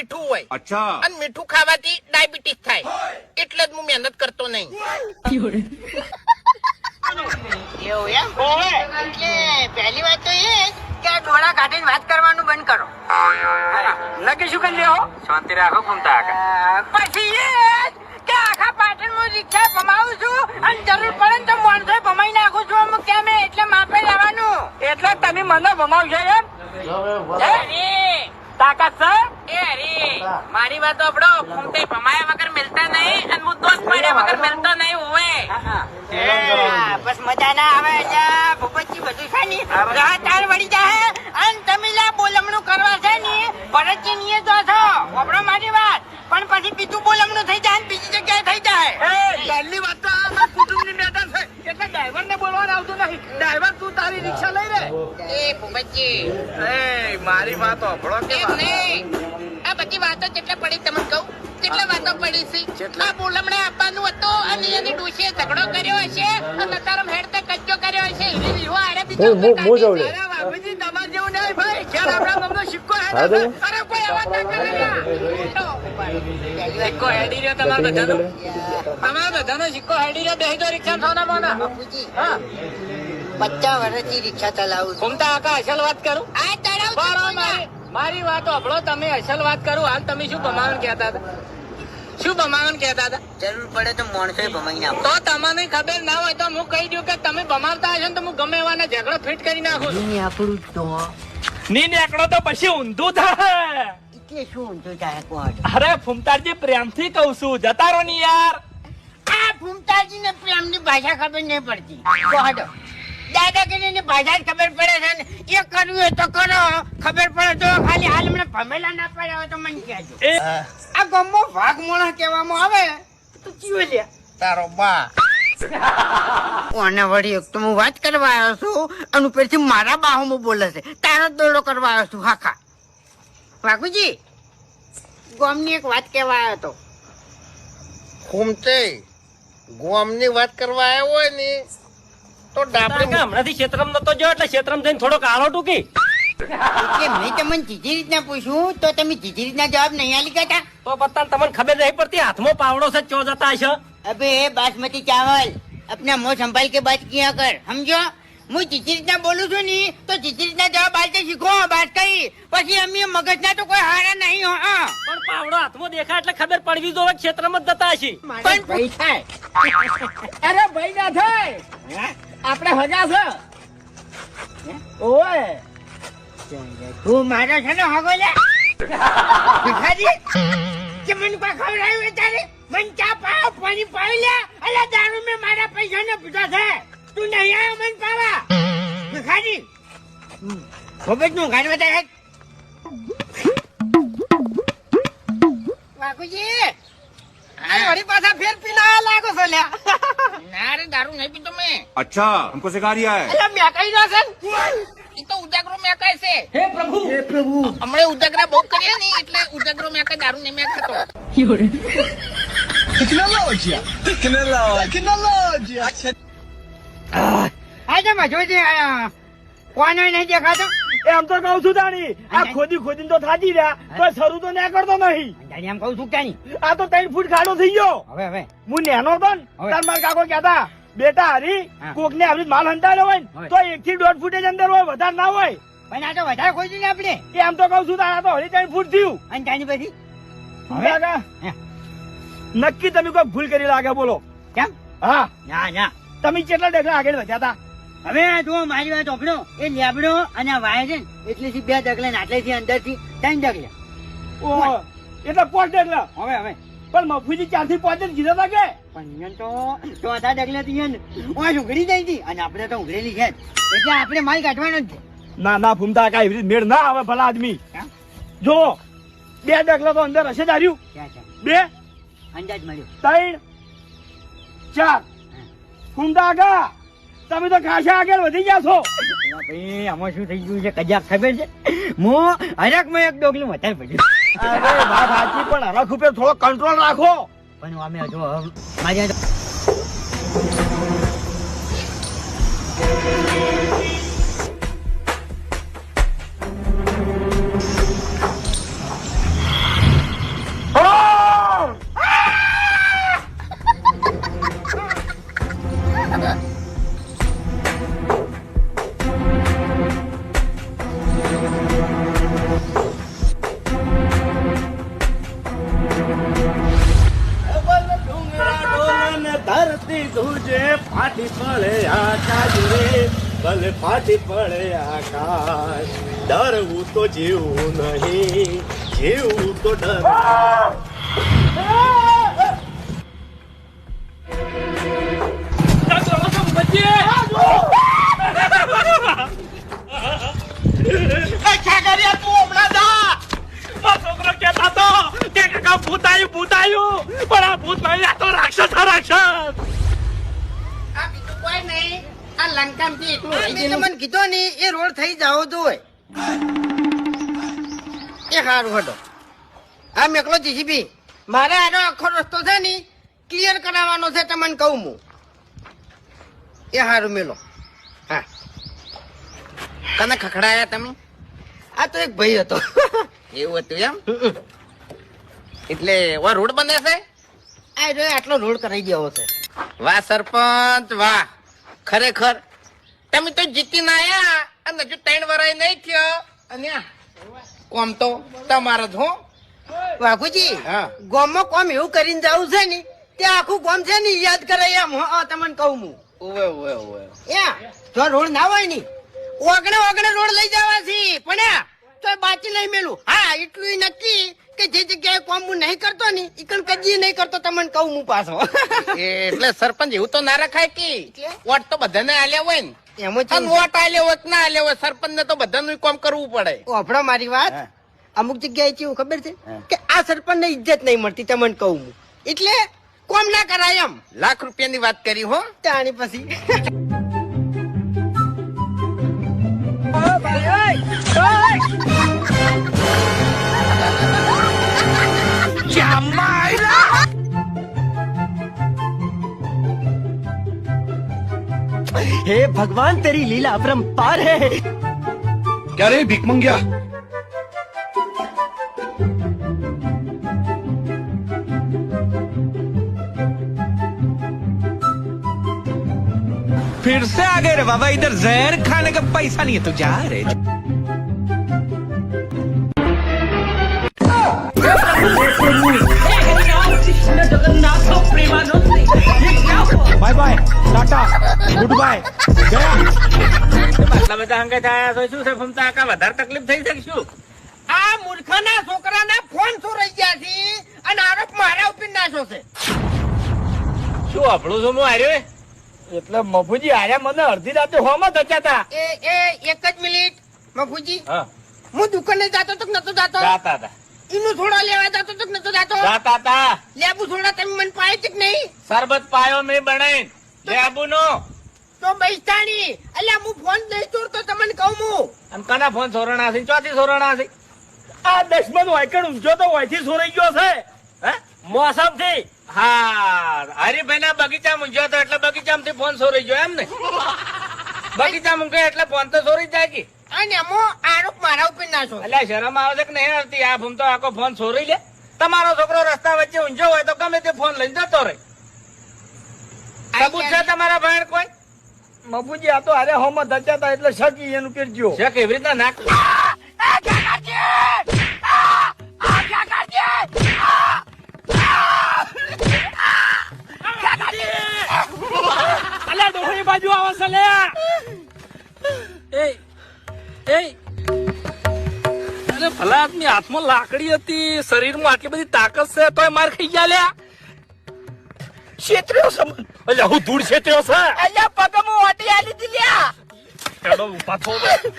મીઠું હોય. અને મીઠું ખાવાથી ડાયાબિટીસ થાય. એટલે જ હું મહેનત કરતો નહીં. પહેલી વાત તો એ કે ડોળા કાઢીને વાત કરવાનું બંધ કરો. લગી શું કરી લેવો શાંતિ રાખો ઘૂમતા પછી એ કે આખા પાટણ હું રિક્ષા ભમાવું છું અને જરૂર પડે ને તો માણસો ભમાઈ નાખું છું અમુક કેમ એટલે માપે લેવાનું. એટલે તમે મને ભમાવશો એમ? તાકાત સર? મારી વાત આપડો. ફૂમતે ભમાયા વગર મિલતા નહીં અને હું દોસ્ત પડ્યા વગર મિલતો નહીં હોવે બસ મજા ના આવે ભૂપતજી બધું છે ને રાહ તાર વળી જાય અને તમિલા બોલમણું કરવા છે ને ભરતજી નીએ તો છો આપડો મારી વાત. પણ પછી બીજું બોલમણું થઈ જાય ને બીજી જગ્યાએ થઈ જાય. પહેલી વાત તો આ કુટુંબની મેટર છે. એટલે ડ્રાઈવર ને બોલવાનું આવતું નથી ડ્રાઈવર તું તારી રિક્ષા લઈ રે એ ભૂપતજી. એ મારી વાત હોભળો કે નહીં. બધી વાતો જેટલા પડી તમને કહું? કેટલા વાતો પડી છે? આ બોલમણે આપવાનું હતું અને એની ડોશીએ ઝઘડો કર્યો હશે અને તારો હેડતે કચ્ચો કર્યો હશે. એની વિહો આડે બીજો હું- હું- હું જઉં લે. અરે જેવું નહીં ભાઈ. ચાલ આપણા ગામનો સિક્કો હા. અરે કોઈ આવા ના કરે સિક્કો હેડી રહ્યો તમાર બધાનો? તમાર બધાનો સિક્કો હેડી રહ્યો. બેહી તો રિક્ષા થોના મોના? હા. પચાસ વર્ષથી રિક્ષા ચલાવું છું. ઘૂમતા આકા અસલ વાત કરું? આ તળાવ બરો મારી વાત અભળો તમે અસલ વાત કરો હાલ તમે શું ભમાવન કહેતા હતા? શું ભમાવન કહેતા હતા? જરૂર પડે તો માણસો ભમાઈ નાખો તો તમને ખબર ના હોય તો હું કહી દઉં કે તમે ભમાવતા હશો તો હું ગમે એવાને ઝઘડો ફિટ કરી નાખું. આપણું તો. ની નેકડો તો પછી ઊંધું થાય. કે શું ઊંધું થાય કોણ અરે ફૂમતારજી પ્રેમથી કહું છું જતા રહો ની યાર. આ ફૂમતાજી ને પ્રેમની ભાષા ખબર નહીં પડતી. કહો દાદાગીરી ની ભાષા જ ખબર પડે છે ને એ કરવું હોય તો કરો. ખબર પડે તો ખાલી હાલ મને ભમેલા ના પડ્યા હોય તો મને કહેજો. આ ગમો ભાગ મોણા કહેવામાં આવે? તો ચીયો લે? તારો બા. ઓને વળી એક તો હું વાત કરવા આવ્યો છું અને ઉપરથી મારા બાહોમાં બોલે છે. તારો દોડો કરવા આવ્યો છું હાખા. વાઘુજી ગોમની એક વાત કહેવા આવ્યો હતો. ઘૂમતે ગોમની વાત કરવા આવ્યો હોય ને તો ડાબડી. હમણાંથી ક્ષેત્રમ નતો જો એટલે ક્ષેત્રમ જઈને થોડો કાળો ટૂકી. કે મેં તમને જીજી રીતના પૂછ્યું તો તમે જીજી રીતના જવાબ નહીં આલી કાતા તો પત્તા તમને ખબર નહીં પડતી હાથમાં પાવડો છે ચો જતા છે અબે બાસમતી ચાવલ. અપના મોં સંભાળ કે બાત ક્યાં કર સમજો? હું ચિચિરીતના રીતના બોલું છું ને તો ચિચિરીતના જવાબ આલતે શીખો વાત કરી. પછી અમી મગજના તો કોઈ હારા નહીં હો પણ પાવડો હાથમાં દેખાય એટલે ખબર પડવી જોવે ક્ષેત્રમાં જ જતા છે પણ ભાઈ થાય. અરે ભાઈ ના થાય. આપણે હજા છે. ઓય. તું મારો છે ને હગો લે. ભિખારી કે મને કોઈ ખવડાવ્યું તારે મને ચા પાવ પાણી પાવી લે. અલા દારૂ મેં મારા પૈસા ને પીધા છે. તું નહીં આવ્યો મન પાવા? ખાજી? ભગતનું ઘર બધા હેક બાકુજી વળી પાછા ફેર પીના લાગો છો લ્યા. ના રે દારૂ નહીં પીતો મેં. અચ્છા હમકો સિખા રહ્યા હે એટલે મેં કઈ ના? સર એ તો ઉજાગરો મેકાય છે. હે પ્રભુ. હે પ્રભુ. હમણે ઉજાગરા બહુ કરીએ ને એટલે ઉજાગરો મેકા દારૂ ને મેકાતો યોરે ટેકનોલોજી ટેકનોલોજી ટેકનોલોજી આજે મજો છે કોનો નહીં દેખાતો? એમ તો કઉ છું તાણી આ ખોદી ખોદી તો થાકી રહ્યા તો શરૂ તો ના કરતો નહીં. એમ કઉ છું ક્યાં આ તો ત્રણ ફૂટ ખાડો થઈ ગયો. હવે હવે. હું નેનો હતો ને તાર મારા કાકો કહેતા બેટા હરી કોક ને આવી માલ હંતાડ્યો હોય તો એક થી દોઢ ફૂટ જ અંદર હોય વધારે ના હોય. પણ આ તો વધારે ખોઈ ને આપણે. એમ તો કઉ છું તારા તો હરી ત્રણ ફૂટ થયું. અને ત્યાંની પછી? નક્કી તમે કોઈ ભૂલ કરી લાગે બોલો. કેમ? હા. ના ના. તમે કેટલા ડગલા આગળ વધ્યા હતા? હવે જો મારી વાત ઓપડો. એ લેબડો અને આ વાય છે એટલે થી બે ડગલા થી અંદરથી ત્રણ ડગલા. ઓહો, એટલે પોચ ડગલા? હવે હવે. પણ મફુજી ચારથી પાંચ કીધા હતા કે? પણ તો ચોથા ડગલા થી ઓય ઉઘડી જાય હતી અને આપણે તો ઉઘડેલી છે જ. એટલે આપણે માલ કાઢવાનો જ ના ના ફૂમતા કાંઈ એવી મેળ ના આવે ભલા આદમી? જો બે ડગલા તો અંદર હશે ક્યાં બે અંદાજ મળ્યો. ત્રણ ચાર. આગા તમે તો ખાસા આગળ વધી ગયા છો. ભાઈ આમાં શું થઈ ગયું છે? કજાક ખબર છે? હું હરેકમાં એક ડોગલું વધારે પડ્યું. અરે વાત સાચી પણ હરખ ઉપર થોડો કંટ્રોલ રાખો. પણ અમે જો મારી ધરતી તુજે ફાટી પડે આકાશ રે ભલે ફાટી પડે આકાશ. ડરવું તો જીવું નહીં જીવું તો ડર. ભૂતાયું ભૂતાયું. પણ આ ભૂત નહીં આ તો રાક્ષસ રાક્ષસ. આ લંકામથી એકલું રહી ગયેલું. મને કીધો ને એ રોડ થઈ જાવ તો હોય. એ સારું હતો આ મેકલો જીસીબી મારે આનો આખો રસ્તો છે ને ક્લિયર કરાવવાનો છે તમને કહું હું. એ સારું મેલો. હા. તમે ખખડાયા તમે? આ તો એક ભાઈ હતો. એવું હતું એમ? એટલે રોડ બને છે? આ જો આટલો રોડ કરાઈ દેવો છે. વાહ સરપંચ વાહ. ખરેખર? તમે તો જીતીને આયા અને હજુ ત્રણ વરાય નહીં થયો. અને કોમ તો તમારો જ હું. વાઘુજી ગોમમાં કોમ એવું કરીને જવું છે ને તે આખું ગોમ છે ને યાદ કરે એમ તમને કહું હું. ઓવે ઓવે ઓવે યા જો રોડ ના હોય ને ઓગણે ઓગણે રોડ લઈ જવા છે પણ તો બાકી નહીં મેલું. હા એટલું નક્કી કે જે જગ્યાએ કોમ હું નહીં કરતો ને ઈકણ કદી નહીં કરતો તમને કહું હું પાછો. એટલે સરપંચ એવું તો ના રખાય કે વોટ તો બધાને આલ્યા હોય ને. એમાં વોટ આલ્યો હોય ના આલ્યો હોય સરપંચ ને તો બધાનું કોમ કરવું પડે. ઓભળો મારી વાત? અમુક જગ્યાએ કેવું ખબર છે? કે આ સરપંચ ને ઇજ્જત નહીં મળતી તમને કહું હું. એટલે કોમ ના કરાય એમ. લાખ રૂપિયાની વાત કરી હો. તાણી પછી. हे भगवान तेरी लीला अपरंपार है। क्या रे भीख मंगिया फिर से आ गए रे बाबा इधर जहर खाने का पैसा नहीं है तो जा रे। Bye bye tata good bye ગયા બધા અંગે થયા તો શું છે? ફમતા કાકા વધારે તકલીફ થઈ શકશું આ મૂર્ખના છોકરાના ફોન ચોરાઈ ગયા છે? અને આરોપ મારા ઉપર નાખ્યો છે. શું આપણું શું હું હાર્યો એટલે મફુજી આર્યા મને અડધી રાતે હોમાં હતા એ એ એક જ મિનિટ. મફુજી. હા. હું દુકાને જાતો તો નતો જાતો? જાતા હતા. ઈનું થોડા લેવા જાતો તો નતો જાતો. જાતા તા. લેબુ થોડા તમે મને પાય છે નહીં. સરબત પાયો મેં બનાવીને લેબુ નો તો બૈસાણી. અલ્યા હું ફોન નહીં ચોરતો તમને કહું હું. અને કના ફોન સોરણા છે? ચોથી સોરણા છે? આ દશમન વાયકણ ઊંચો તો વાયથી સોરાઈ ગયો છે. હે? મોસમથી હા હરીભાઈ ના બગીચા મૂંઝ્યો હતો એટલે બગીચામાંથી ફોન સોરી ગયો એમ ને બગીચા મૂકે એટલે ફોન તો સોરી જ જાય કે. અને એમો આરોપ મારા ઉપર નાખ્યો એટલે શરમ આવે છે કે નહીં આવતી? આ ભૂમ તો આખો ફોન સોરી લે. તમારો છોકરો રસ્તા વચ્ચે ઊંઝો હોય તો ગમે તે ફોન લઈને જતો રહે. સબૂત છે તમારા ભાઈ કોઈ? મફુજી આ તો અરે હોમાં ધચાતા એટલે શકી એનું કરજો છે કેવી રીતના નાખ. બાજુ આવે છે લે એ એ અરે ભલા આદમી હાથમાં લાકડી હતી શરીરમાં આટલી બધી તાકાત છે તોય માર ખાઈ ગયા લ્યા. છેતર્યો છે મને. અલ્યા હું ધૂળ છેતર્યો છે. અલ્યા પગમાં ઓટી આલી દી લ્યા. થો. બે.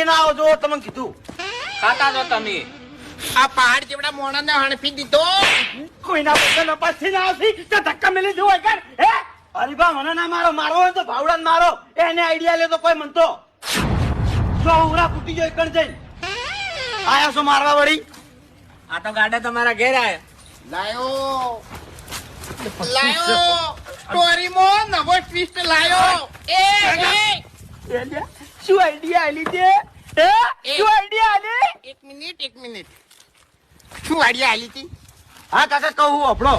વચ્ચે ના આવો જો તમને કીધું. ખાતા છો તમે. આ પહાડ જેવડા મોણા ને હણફી દીધો. કોઈના પૈસા નપાસથી ના આવતી તો ધક્કા મેલી જવું હોય કર હે? અરે બા મને ના મારો મારવો હોય તો ભાવડાને મારો. એને આઈડિયા લે તો કોઈ મનતો. ઉરા ફૂટી ગયો એકણ જઈને. આયા છો મારવા વળી? આ તો ગાડા તમારા ઘેર આયા. લાયો. લાયો. સ્ટોરીમાં નવો ટ્વિસ્ટ લાયો. એ એ. એ શું આઈડિયા આલી તે? આઈડિયા આલી એક મિનિટ એક મિનિટ શું આઈડિયા આલી હતી હા કાકા કહું આપણો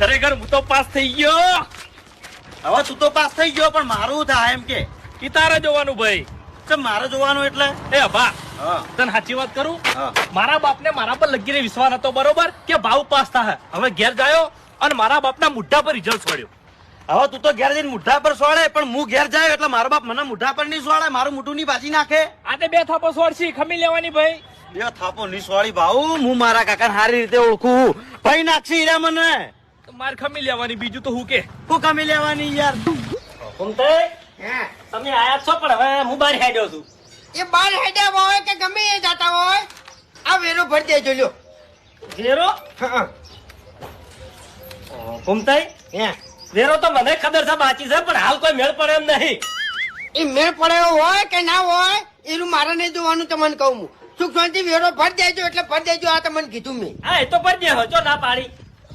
ખરેખર હું તો પાસ થઈ ગયો. હવે તું તો પાસ થઈ ગયો પણ મારું થાય એમ કે. ઈ તારે જોવાનું ભાઈ. ચમ મારે જોવાનું એટલે? એ અભા હા. તને સાચી વાત કરું? હા. મારા બાપને મારા પર લગીને વિશ્વાસ હતો બરોબર? કે ભાવ પાસ થાય હવે ઘેર ગયો અને મારા બાપના મુઢ્ઢા પર રિઝલ્ટ છોડ્યો. હવે તું તો ઘેર જઈને મુઠ્ઠા પર સોળે પણ હું ઘેર જાય એટલે મારો બાપ મને મુઠ્ઠા પર નહીં સોળે મારું મુઠું ની બાજી નાખે. આને બે થાપો સોળશી ખમી લેવાની ભાઈ. બે થાપો નહીં સોળી ભાઉ હું મારા કાકાને સારી રીતે ઓળખું. ભાઈ નાખશે હીરા મને. તો માર ખમી લેવાની બીજું તો હું કે? હું ખમી લેવાની યાર. તમે આયા છો પણ હવે હું બહાર હેડ્યો છું. એ બહાર હેડ્યા હોય કે ગમે એ જાતા હોય આ વેરો ભરી દેજો લ્યો. વેરો? હા ઘૂમતાઈ હે. વેરો તો મને ખબર છે બાકી છે પણ હાલ કોઈ મેળ પડે એમ નહીં. એ મેળ પડ્યો હોય કે ના હોય એનું મારે નહીં જોવાનું તમને કહું સુખ શાંતિ વેરો ભર દેજો એટલે ભર દેજો આ તમને કીધું મેં. હા એ તો ભર દે જો ના પાડી.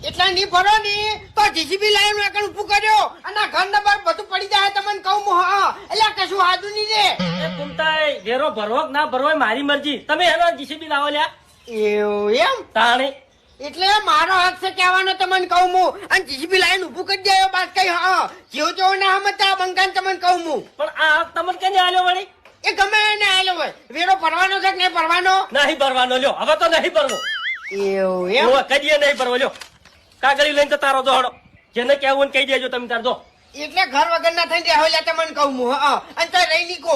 એટલા નહીં ભરો ની તો જીસીબી લાઈન આગળ ઉભું કર્યો. અને ઘર નંબર બધું પડી જાય તમને કહું હું હા. એટલે કશું હાજુ નહીં રે. એ વેરો ભરવો કે ના ભરવો મારી મરજી. તમે એનો જીસીબી લાવો લ્યા. એવું એમ? તાણી. એટલે મારો હક છે કહેવાનો તમને કહું હું. અને જીસીબી લાઈન ઊભું કરી દેયો બાદ કઈ હા જેવો જેવો ના સમજતા બંકાન તમને કહું હું. પણ આ હક તમને કેને આલ્યો વળી? એ ગમે એને આલ્યો હોય. વેરો ભરવાનો છે કે નહીં ભરવાનો? નહીં ભરવાનો લ્યો. હવે તો નહીં ભરવો. એવું એમ? કદીએ નહીં ભરવો લ્યો. કાગળી લઈને તો તારો દોડો. જેને કહેવું કહી દેજો તમે તાર દો. એટલે ઘર વગર ના થઈ જાય હોય તમને કહું હું હા અને તો રહી નીકો